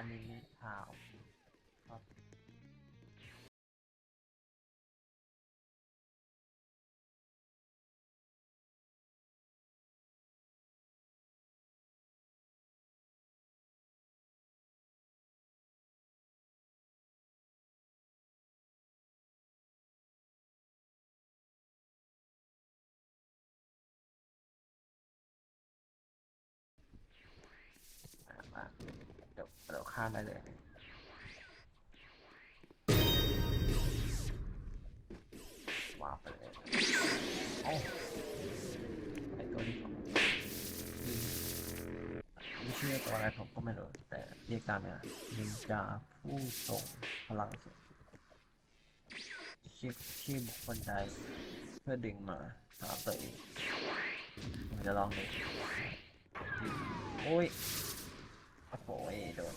อันนี้ขาว เดี๋ยวเดี๋ยวข้ามได้เลยว้าไปเลยโอ้ไอตัวนี้ผมไม่ชื่อตัวอะไรผมก็ไม่รู้แต่เรียกตามเนี่ยนินจาผู้ส่งพลังสูงชื่อชื่อบุคคลใดเพื่อดึงมาหาตัวเองผมจะลองดูโอ้ย โอ้โหโดน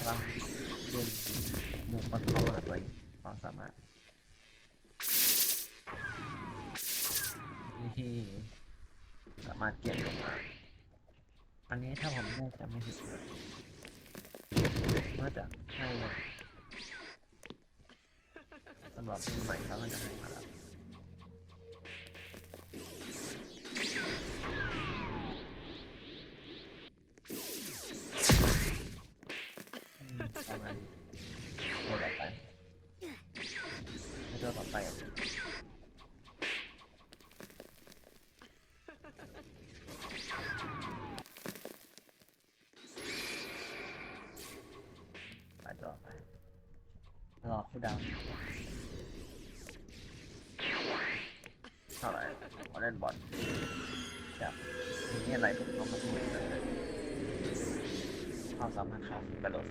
พลังโดนมุกมันเข้ามาตัวเองความสามารถนี่สามารถเกี่ยนลงมาอันนี้ถ้าผมน่าจะไม่ผิดนะน่าจะให้สำหรับปีใหม่เขาก็จะให้มาแล้ว ไปต่อไปรอผู้ดาวเท่าไหร่มาเล่นบอลแบบมีอะไรผมก็มาดูเลยความสามารถเขากระโดด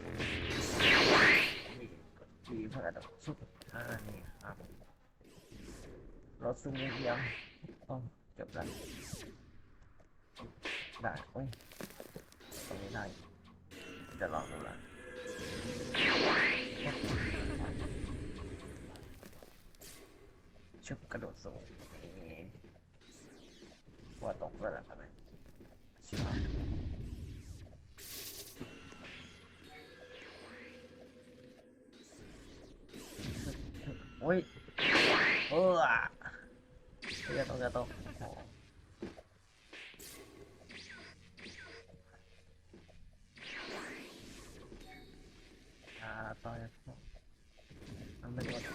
นี่กดจีเพื่อกระโดดสุดอ่านี่ครับ รถซูมเดียวต้องเก็บได้วได้โอ้ยตรงนี้ได้จะลองดูละชุบกระโดดสูงว่าตกแล้วล่ะทำไมชิบหายโอ้ยเออ จะตกจะตกโอ้โหอ่าต่อยมันไม่ตัวต่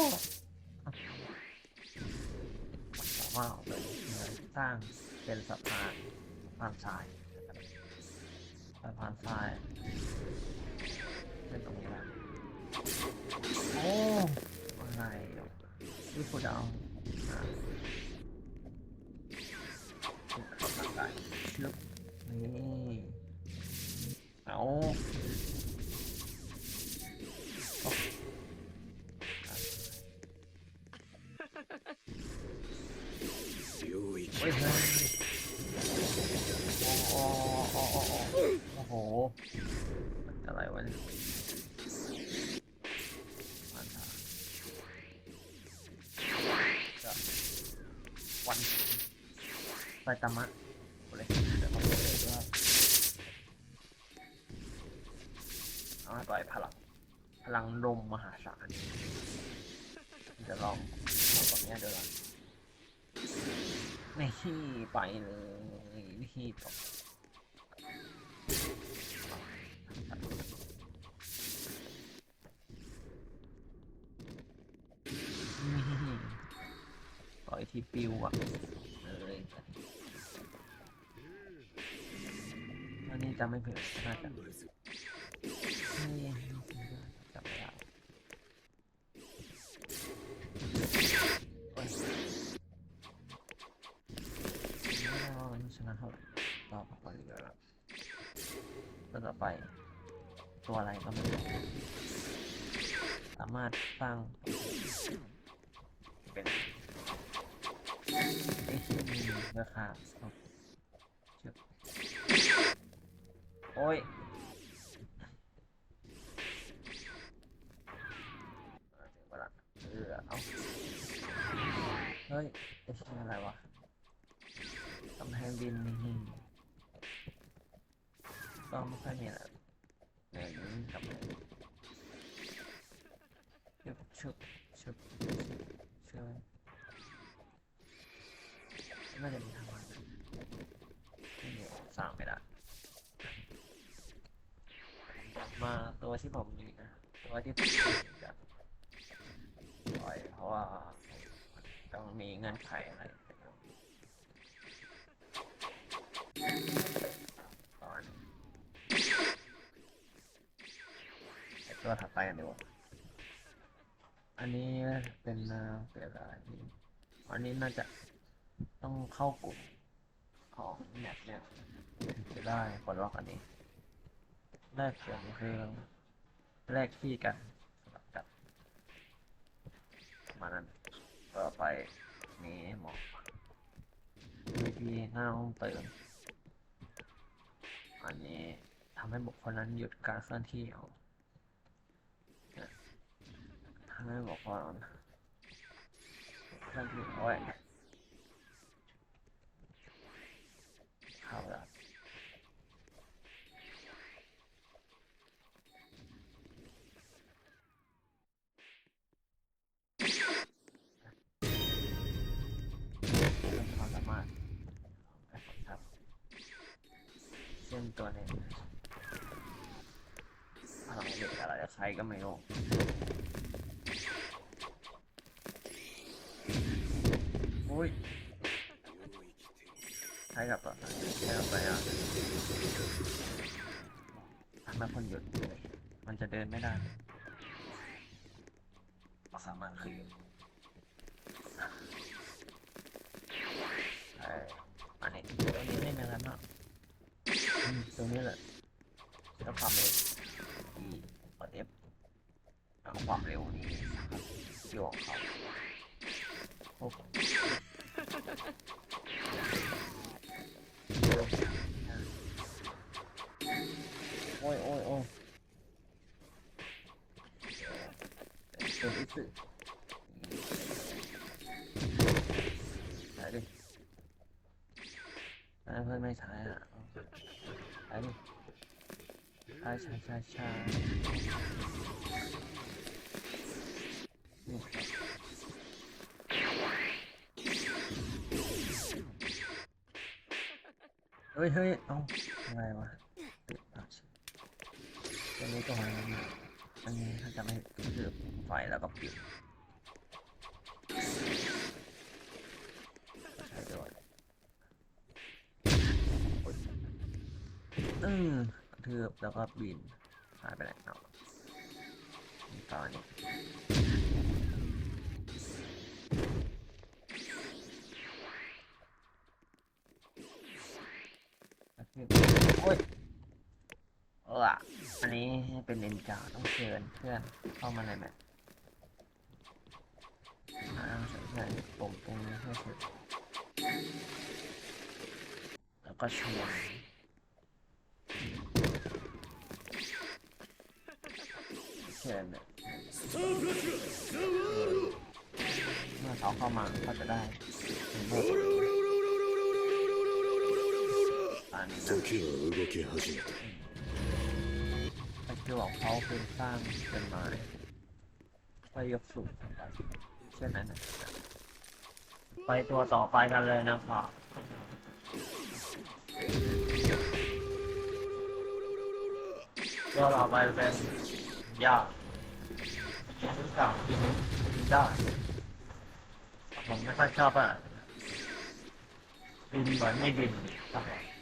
อ วนินจาออกไม่รู้โอ้ยเฮ้ยทำไมร่วสร้างเป็นสะพานสะพานทรายสะพานทรายเป็นตรงนี้แหละโอ้อะไรนี่ผู้ดาวอะออกกำลังกนี่เอา โอ้โอ้โอ้โอ้โอ้โอ้โหอะไรวะเนี่ยมาทาจะวันไปตามะโอเลยเดี๋ยวผมจะดูว่าเอาให้ปล่อยพลัง พลังลมมหาศาลจะลองเอาตรงเนี้ยดูก่อนนี่ ไปเลยนี่ตกปล่อยที่ปิวอะเลยอันนี้จะไม่เผิดน่าจะ ต่อไป ตัวอะไรก็ไม่รู้สามารถสร้างเป็นไอที่มีราคาครับเชือกอ้ยเออถึงเวลาเออเอาเฮ้ยไอ้ชื่ออะไรวะกำแพงดินนี่ ก็ไม่ค่อยมีอะไรเน้นกลับมาชุบชุบชุบชุบน่าจะมีทางวันไม่มีสร้างไม่ได้มาตัวที่ผมมีนะ ตัวที่ผมจะปล่อยเพราะว่าต้องมีเงื่อนไขอะไร ตัวถัดไปกันดีกว่าอันนี้เป็นเกิดอะไรอันนี้น่าจะต้องเข้ากลุ่มของแมปเนี่ยจะได้ปลดล็อกอันนี้แรกเสียงคือแรกที่กันสลับกันมานั้นต่อไปมีหมอกวิธีหน้าห้องเติมอันนี้ทำให้บุคคลนั้นหยุดการเคลื่อนที่เอา ทำให้บุคคลนั้นเคลื่อนที่เอาไว้เข้าแล้วเพิ่มความสามารถครับเช่นตัวนี้พลังเด็กอะไรใครก็ไม่รู้ อุ้ยใช้กับอะใช้กับอะไรอะทำให้คนหยุด มันจะเดินไม่ได้ความสามารถคืออันนี้ตัวนี้ไม่นานเนาะอืมตัวนี้แหละแล้วความเร็วที่กด F แล้ความเร็วนี้ครับที่ของเขาโอ้โห โอ้ยโอ้ยโอ้ยตัวนี้สึไหนดิอ่าเพื่อนไม่ใช้อะใช้ดิใช่ใช่ใช่ใช่นี่เฮ้ยเฮ้ยเอ้าอะไรวะติดอะตัวนี้ก็หายอันนี้ถ้าจะไม่คือไฟแล้วก็ปิดใช้ด้วยอืมกระทืบแล้วก็บินหายไปไหนเนาะตอนนี้กระทืบโอ้ยเอ ออะอันนี้เป็นนินจาต้องเชิญเพื่อนเข้ามาในแมปอ่าใช่ใช่ปุ่มตรงนี้ให้สุดแล้วก็ชวนเชิญเนี่ยเมื่อเขาเข้ามาเขาจะได้เห็นว่าอันนี้นะ 時は動き始めた สกิลของเขาคือสร้างเป็นไม้ไปยกสูงเช่นนั้นนะไปตัวต่อไปกันเลยนะครับตัวต่อไปเป็นยากรู้จักได้ผมไม่ค่อยชอบอะบินเหมือนไม่บิน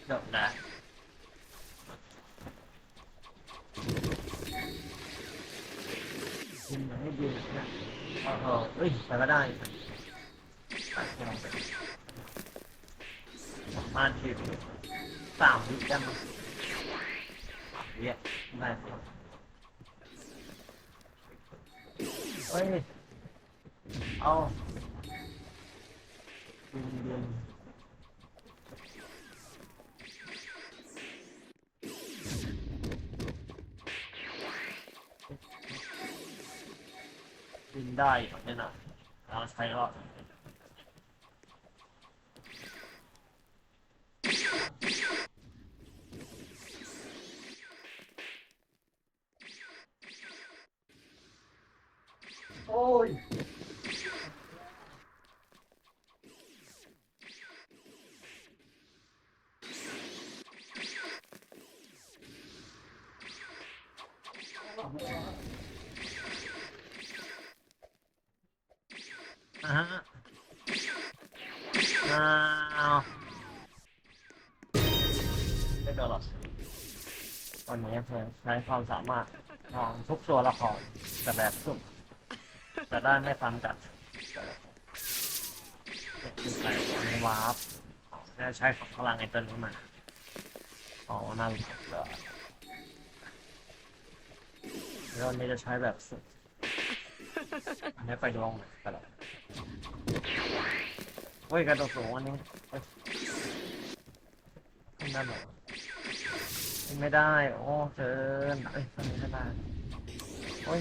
เดี๋ยว อนไม่บินนะโอ้โหเอ้ยไปก็ได้ปมาณทีสามวิจังเรียได้เฮ้ยเอาดึงดึง ได้อีกแน่นอนเราใช้รอดโอ้ย ใช้ความสามารถของทุกตัวละครแต่แบบสุ่มจะได้ไม่ซ้ำกันคือใส่วาร์ปแล้ใช้ของพลังไอตัวนี้มาอ๋อน่ารู้เลยแล้วนี้จะใช้แบบสุ่มอันนี้ไปดวงกันแล้วเฮ้ยกระโดดสูงวันนี้ขึ้นได้เหรอขึ้น ไม่ได้ โอ้เกินเอ้ยทำไมไม่ได้โอ้ย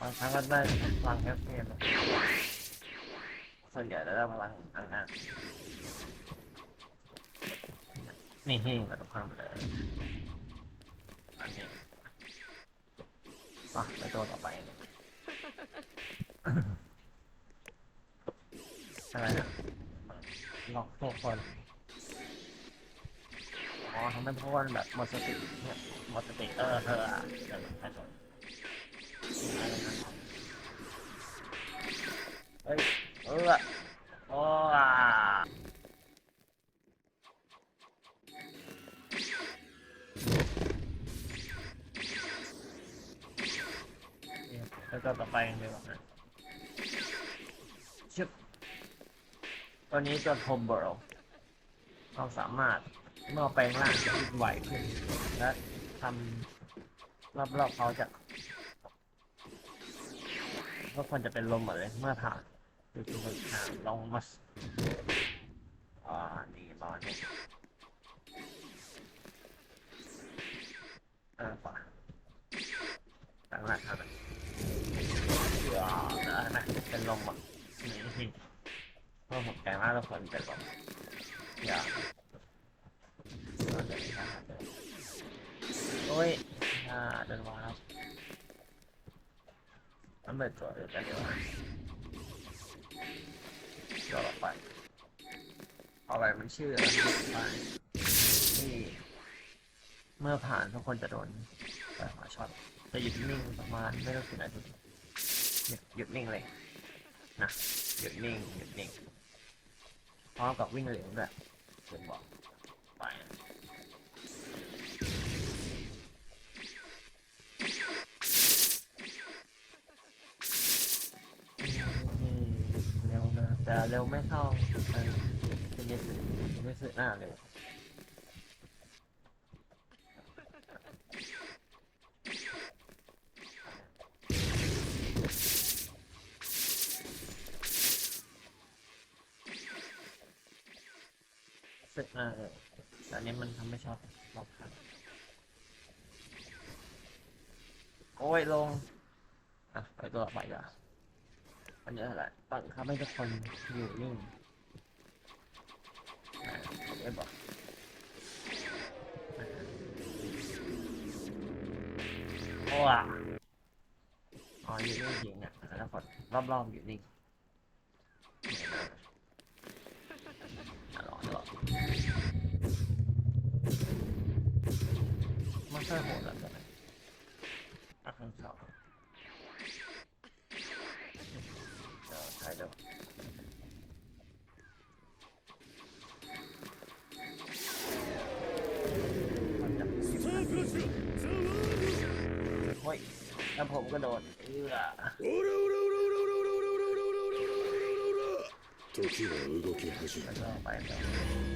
บางครั้งก็ได้พลังแค่เพียงส่วนใหญ่ได้พลังทางนั้นนี่หิ้งกระโดดข้ามเลยอันนี้อะไปตัวต่อไปอะไรนะ ล็อกทุกคนอ๋อทำให้พวกมันแบบหมดสติเนี่ยหมดสติเออเธออะเดี๋ยวใครสนอนเฮ้ยเออโอ้อะเนี่ยแล้วก็ต่อไปกันดีกว่านะ ตัวนี้ตัวโทมเบลความสามารถเมื่อแปลงร่างจะวิ่งไหวขึ้น และทำรอบๆเขาจะก็ควรจะเป็นลมหมดเลยเมื่อผ่านคือคือมันผ่านลงมาสอ่านี่ประมาณนี้เออป่ะตั้งหลักทำแบบอ่าได้ไหมเป็นลมอะนี่ เพราะผมแกมากแล้วคนเป็นแบบอย่าโอ้ยอ่าเดินมาแล้วมันเป็นตัวเดียวกันเดียวตัวไป เอาอะไรมันชื่ออะไรไปนี่เมื่อผ่านทุกคนจะโดนไปหัวช็อตจะหยุดนิ่งประมาณไม่ต้องสิบนาทีหยุดหยุดนิ่งเลยนะ หยุดนิ่งหยุดนิ่งพร้อมกับวิ่งเหลวด้วยผมบอกไปเร็วนะแต่เร็วไม่เข้าเป็นยังไงไม่สึกหน้าเลยสึกหน้า เลยแต่อันนี้มันทำไม่ชอบลองครับ โอ้ยลง อะ ไปตัวต่อไปก่อนอันนี้อะไรบังครับให้ทุกคนอยู่นิ่งอ่าผมไม่บอกโอ้อะอ๋ออยู่นิ่งจริงอะแล้วคนรอบๆอยู่นิ่ง ไม่ใช่โหดแล้วนะอักหนึ่งสองจะใช้แล้วโอ้ยแล้วผมก็โดนเอื้อ時は動き始めた。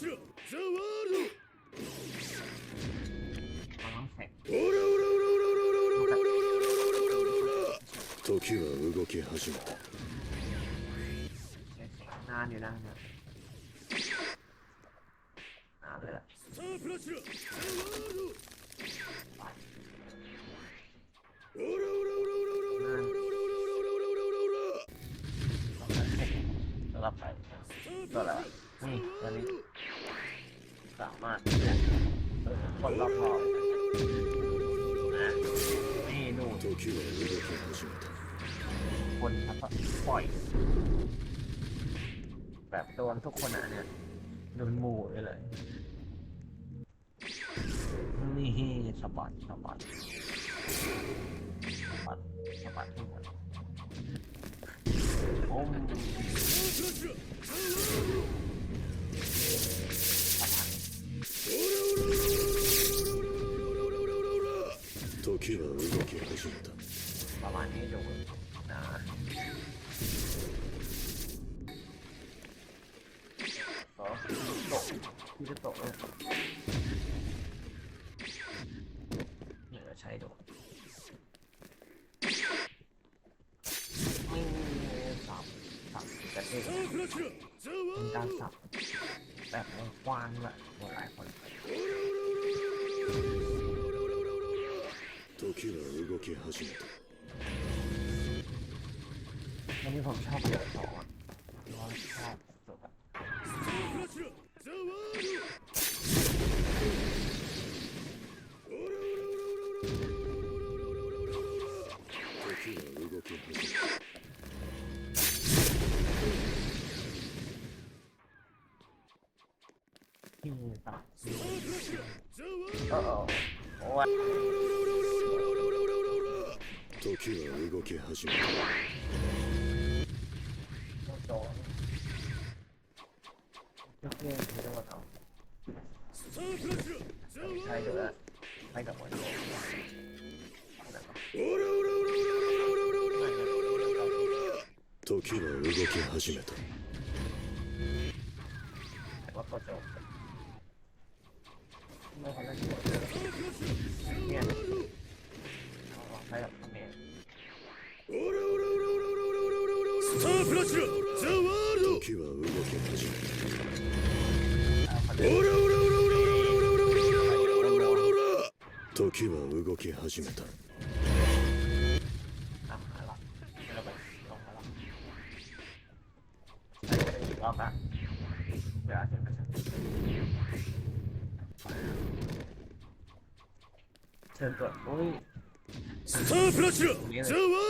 しろザ・ワールドおらおらおらおらおらおらおらおらおらおら時は動き始めただザ・ワールドおらおらおらおらおらおらおらおらおらおらおらおら สามารถเนี่คนรอบนะนี่นู่นคนครับปล่อย แบบโดนทุกคนอะเนี่ยโดนมูไปเลยนี่สะบัดสบัดสบัดสบัดทุกคนโอ้ 時は動き始めた ประมาณนี้ดูนะต่อตกที่จะตกเลยเดี๋ยวใช้ดูไม่สับสับกระเทศ スタープラチナザワ เป็น ー การ ルド สับแบบวงกว้างแบบหลายคน 時は動き始めた。那你怎？時は動き始めた。時は動き始めた。スタープラチナザワー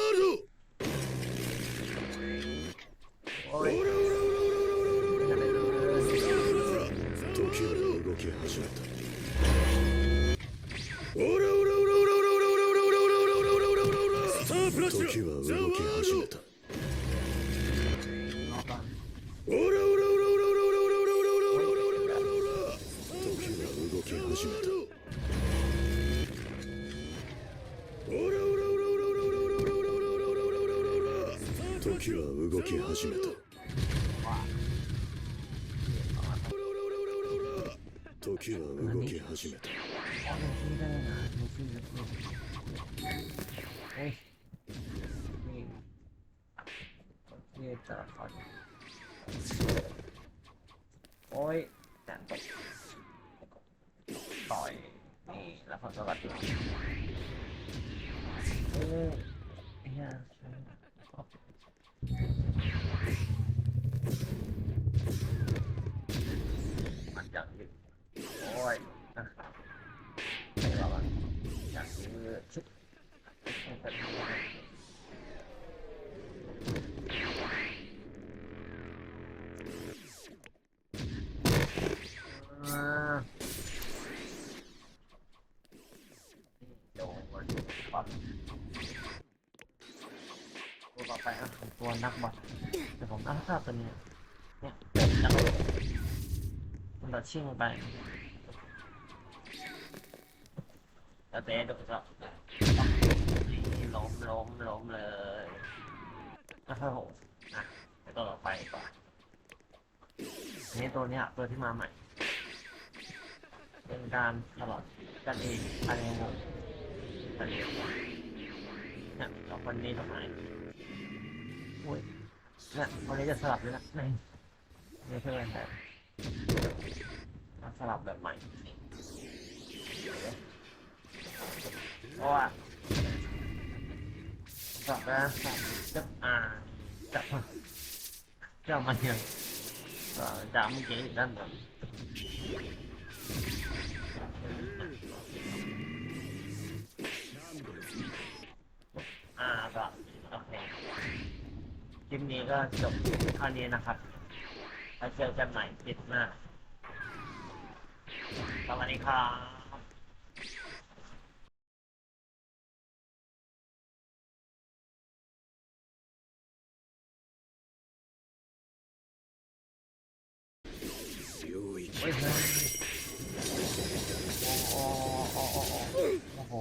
始めた。時は動き始めた。 ดี๋ยวผมตั้งค่าตัวนี้ เนี่ยจังมันตัดเชื่อมไปแล้วเต้ดูก็ล้มล้มล้มเลยโอ้โหอะไปตัวต่อไปก่อนนี้ตัวเนี้ยตัวที่มาใหม่ เป็นการตลอดกันเองภายในวงกันเองเนี่ยสองคนนี้ทำไมอุ้ย นี่ยวันนี้จะสลับเลยนะนี่นี่เพื่นแต่มาสลับแบบใหม่เพราะว่าสลับแล้วสับจับอ่าจับจับมันยังจับมันเก่งอีกด้านหนึ่งอ่าก็โอเค คลิปนี้ก็จบเท่านี้นะครับแล้วเจอกันใหม่คลิปหน้าสวัสดีครับโอ้โห